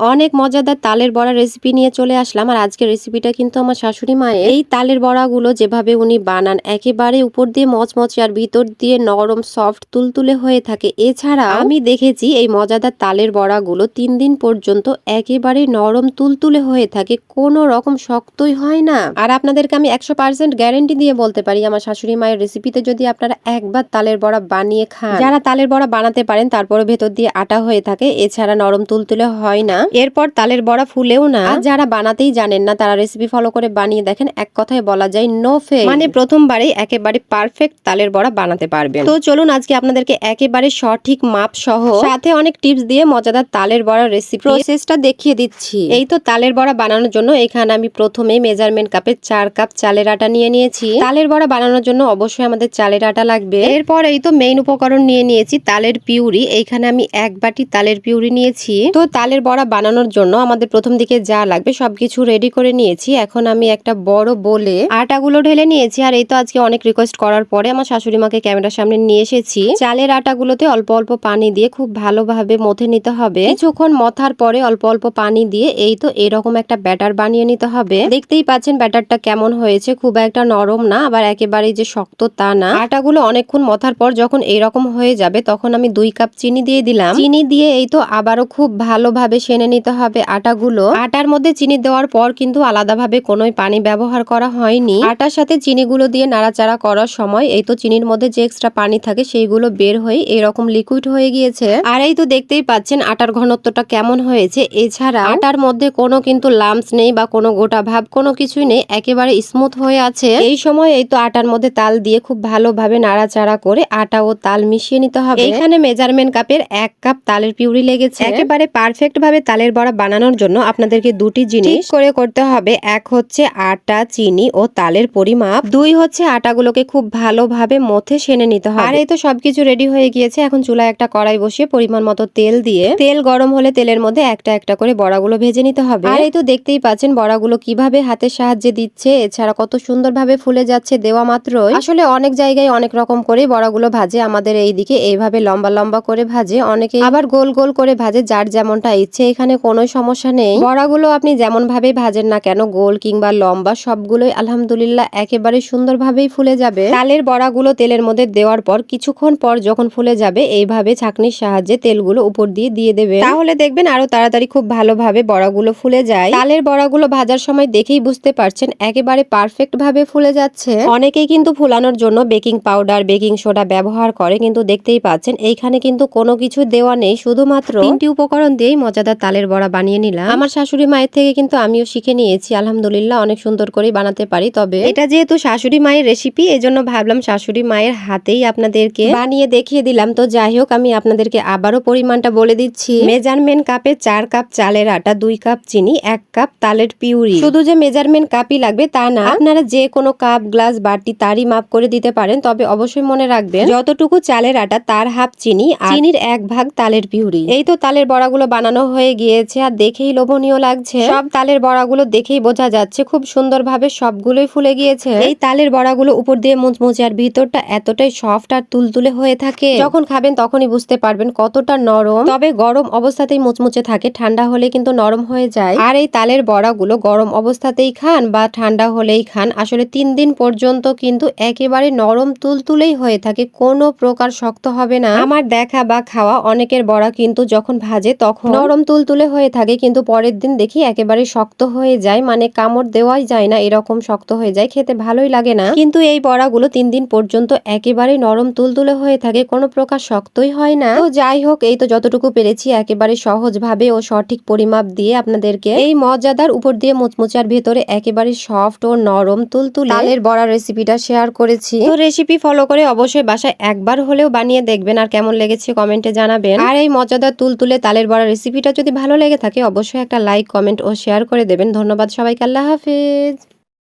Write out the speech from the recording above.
অনেক মজাদার তালের বড়া রেসিপি নিয়ে চলে আসলাম। আর আজকের রেসিপিটা কিন্তু আমার শাশুড়ি মায়ের। এই তালের বড়াগুলো যেভাবে উনি বানান, একেবারে উপর দিয়ে মচমচে আর ভিতর দিয়ে নরম সফট তুলতুলে হয়ে থাকে। এছাড়া আমি দেখেছি এই মজাদার তালের বড়াগুলো তিন দিন পর্যন্ত একেবারে নরম, তুলতুলে হয়ে থাকে। কোনো রকম শক্তই হয় না। আর আপনাদেরকে আমি একশো পার্সেন্ট গ্যারেন্টি দিয়ে বলতে পারি, আমার শাশুড়ি মায়ের রেসিপিতে যদি আপনারা একবার তালের বড়া বানিয়ে খান। যারা তালের বড়া বানাতে পারেন তারপরে ভেতর দিয়ে আটা হয়ে থাকে। এছাড়া নরম, তুলতুলে হয় না। এরপর তালের বড়া ফুলেও না। যারা বানাতেই জানেন না তারা রেসিপি ফলো করে বানিয়ে দেখেন এক কথায় বলা যায় নো ফে মানে প্রথমবারেই একেবারে পারফেক্ট তালের বড়া বানাতে পারবেন। তো চলুন আজকে আপনাদেরকে একেবারে সঠিক মাপ সহ সাথে অনেক টিপস দিয়ে মজাদার তালের বড়া রেসিপি প্রসেসটা দেখিয়ে দিচ্ছি। এই তো তালের বড়া বানানোর জন্য এখানে আমি প্রথমে মেজারমেন্ট কাপে চার কাপ চালের আটা নিয়ে নিয়েছি। তালের বড়া বানানোর জন্য অবশ্যই আমাদের চালের আটা লাগবে। এরপর এই তো মেইন উপকরণ নিয়ে নিয়েছি তালের পিউরি। এইখানে আমি এক বাটি তালের পিউরি নিয়েছি। তো তালের বড়া বানানোর জন্য আমাদের প্রথম দিকে যা লাগবে সবকিছু রেডি করে নিয়েছি। এখন আমি একটা বড় বলে আটাগুলো ঢেলে নিয়েছি আর এই তো আজকে অনেক রিকোয়েস্ট করার পরে আমার শাশুড়ি মাকে ক্যামেরার সামনে নিয়ে এসেছি। চালের আটাগুলোতে অল্প অল্প পানি দিয়ে খুব ভালোভাবে মথে নিতে হবে। কিছুক্ষণ মথার পরে অল্প অল্প পানি দিয়ে এই তো এরকম একটা ব্যাটার বানিয়ে নিতে হবে। দেখতেই পাচ্ছেন ব্যাটারটা কেমন হয়েছে, খুব একটা নরম না, আবার একেবারেই যে শক্ত তা না। আটাগুলো অনেকক্ষণ মথার পর যখন এইরকম হয়ে যাবে তখন আমি দুই কাপ চিনি দিয়ে দিলাম। চিনি দিয়ে এই তো আবারও খুব ভালোভাবে সেনে নিতে হবে আটাগুলো। আটার মধ্যে চিনি দেওয়ার পর কিন্তু আলাদাভাবে কোনোই পানি ব্যবহার করা হয়নি। আটার সাথে চিনিগুলো দিয়ে নাড়াচাড়া করার সময় এই তো চিনির মধ্যে যে এক্সট্রা পানি থাকে সেইগুলো বের হয়ে এরকম লিকুইড হয়ে গিয়েছে। আর এই তো দেখতেই পাচ্ছেন আটার ঘনত্বটা কেমন হয়েছে। এছাড়া আটার মধ্যে কোনো কিন্তু লাম্পস নেই বা কোনো গোটা ভাব, কোনো কিছুই নেই, একেবারে স্মুথ হয়ে আছে। এই সময় এই তো আটার মধ্যে তাল দিয়ে খুব ভালোভাবে নাড়াচাড়া করে আটা ও তাল মিশিয়ে নিতে হবে। এখানে মেজারমেন্ট কাপের এক কাপ তালের পিউরি লেগেছে। একেবারে পারফেক্ট ভাবে তালের বড়া বানানোর জন্য আপনাদেরকে দুটি জিনিস করে করতে হবে। এক হচ্ছে আটা চিনি ও তালের পরিমাপ। দুই হচ্ছে আটাগুলোকে খুব ভালোভাবে মথে সেনে নিতে হবে। আর এই তো সবকিছু রেডি হয়ে গিয়েছে। এখন চুলায় একটা কড়াই বসিয়ে পরিমাণ মতো তেল দিয়ে তেল গরম হলে তেলের মধ্যে একটা একটা করে বড়াগুলো ভেজে নিতে হবে। আর এই তো দেখতেই পাচ্ছেন বড়াগুলো কীভাবে হাতের সাহায্যে দিচ্ছে। এছাড়া কত সুন্দরভাবে ফুলে যাচ্ছে দেওয়া মাত্রই। আসলে অনেক জায়গায় অনেক রকম করে বড়াগুলো ভাজে। আমাদের এইদিকে এইভাবে লম্বা লম্বা করে ভাজে। অনেকে আবার গোল গোল করে ভাজে যার যেমনটা ইচ্ছে এখানে কোনো সমস্যা নেই। বড়াগুলো আপনি যেমন ভাবে ভাজেন না কেন, গোল কিংবা লম্বা, সবগুলোই আলহামদুলিল্লাহ একেবারে সুন্দরভাবেই ফুলে যাবে। তালের বড়াগুলো তেলের মধ্যে দেওয়ার পর কিছুক্ষণ পর যখন ফুলে যাবে, এইভাবে ছাকনির সাহায্যে তেলগুলো উপর দিয়ে দিয়ে দেবে। তাহলে দেখবেন আরও তাড়াতাড়ি খুব ভালোভাবে বড়াগুলো ফুলে যায়। তালের বড়াগুলো ভাজার সময় দেখেই বুঝতে পারছেন, একেবারে পারফেক্ট ভাবে ফুলে যাচ্ছে। অনেকেই কিন্তু ফুলানোর জন্য বেকিং পাউডার, বেকিং সোডা ব্যবহার করে, কিন্তু দেখতেই পাচ্ছেন, এইখানে কিন্তু কোনো কিছু দেওয়া নেই। শুধুমাত্র তিনটি উপকরণ দিয়েই মজাদার তালের বড়া বানিয়ে নিলাম। আমার শাশুড়ি মায়ের থেকে কিন্তু আমিও শিখে নিয়েছি। আলহামদুলিল্লাহ অনেক সুন্দর করেই বানাতে পারি। তবে এটা যেহেতু শাশুড়ি মায়ের রেসিপি এজন্য ভাবলাম শাশুড়ি মায়ের হাতেই আপনাদেরকে বানিয়ে দেখিয়ে দিলাম। তো যাই হোক, আমি আপনাদেরকে আবারও পরিমাণটা বলে দিচ্ছি। মেজারমেন্ট কাপে চার কাপ চালের আটা, দুই কাপ চিনি, এক কাপ তালের পিউরি। শুধু যে মেজারমেন্ট কাপই লাগবে তা না, আপনারা যে কোনো কাপ, গ্লাস, বাটি, তারই মাপ করে দিতে পারেন। তবে অবশ্যই মনে রাখবেন, যতটুকু চালের আটা, তার হাফ চিনি চিনির এক ভাগ তালের পিউরি। এই তো তালের বড়াগুলো বানানো হয়ে গিয়েছে আর দেখেই লোভনীয় লাগছে। সব তালের বড়াগুলো দেখেই বোঝা যাচ্ছে খুব সুন্দরভাবে সবগুলোই ফুলে গিয়েছে। এই তালের বড়াগুলো উপর দিয়ে মুচমুচে আর ভিতরটা এতটাই সফট আর তুলতুলে হয়ে থাকে। যখন খাবেন তখনই বুঝতে পারবেন কতটা নরম। তবে গরম অবস্থাতেই মুচমুচে থাকে ঠান্ডা হলে কিন্তু নরম হয়ে যায়। আর এই তালের বড়াগুলো গরম অবস্থাতেই খান বা ঠান্ডা হলেই খান আসলে তিন দিন পর্যন্ত কিন্তু একেবারে নরম তুলতুলেই হয়ে থাকে কোনো প্রকার শক্ত হবে না। আমার দেখা বা খাওয়া অনেকের বড়া কিন্তু যখন ভাজে তখন নরম তুলতুলে হয়ে থাকে, কিন্তু পরের দিন দেখি একেবারে শক্ত হয়ে যায় মানে কামড় দেওয়াই যায় না, এরকম শক্ত হয়ে যায়, খেতে ভালোই লাগে না। কিন্তু এই বড়াগুলো তিন দিন পর্যন্ত একেবারে নরম তুলতুলে হয়ে থাকে, কোনো প্রকার শক্তই হয় না। তো যাই হোক, এই তো যতটুকু পেরেছি, একেবারে সহজ ভাবে ও সঠিক পরিমাপ দিয়ে আপনাদেরকে এই মজাদার উপর দিয়ে মুচমুচার ভেতরে একেবারে সফট ও নরম তুলতুলে তালের বড়া রেসিপিটা শেয়ার করেছি। তো রেসিপি ফলো করে অবশ্যই বাসায় একবার হলেও বানিয়ে দেখবেন, আর কেমন লেগেছে কমেন্টে জানাবেন। আর এই মজাদার তুলতুলে তালের বড়া রেসিপিটা যদি ভালো লেগে থাকে, অবশ্যই একটা লাইক কমেন্ট ও শেয়ার করে দেবেন। ধন্যবাদ সবাইকে, আল্লাহ হাফেজ।